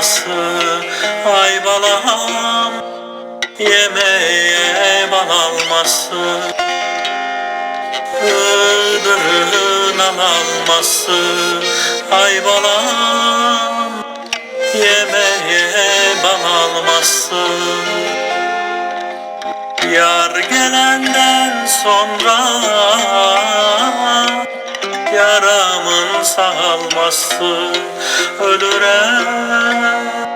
alması Ay balam Yemeğe bal alması Iğdır'ın alması. Ay balam Yemeğe bal alması. Yar gelenden sonra nasıl ölürem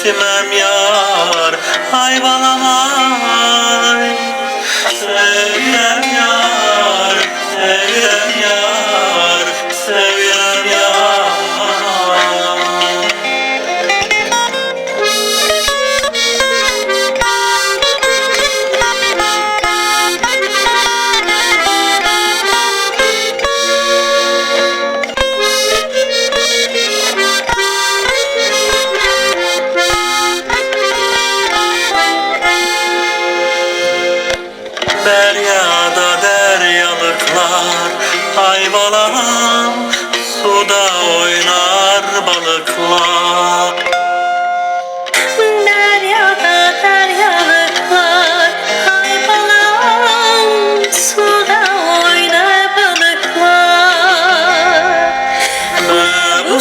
yar yetimem yar Ay Ay balam Suda oynar balıklar. Deryada deryalıklar Ay balam Suda oynar balıklar. Ve bu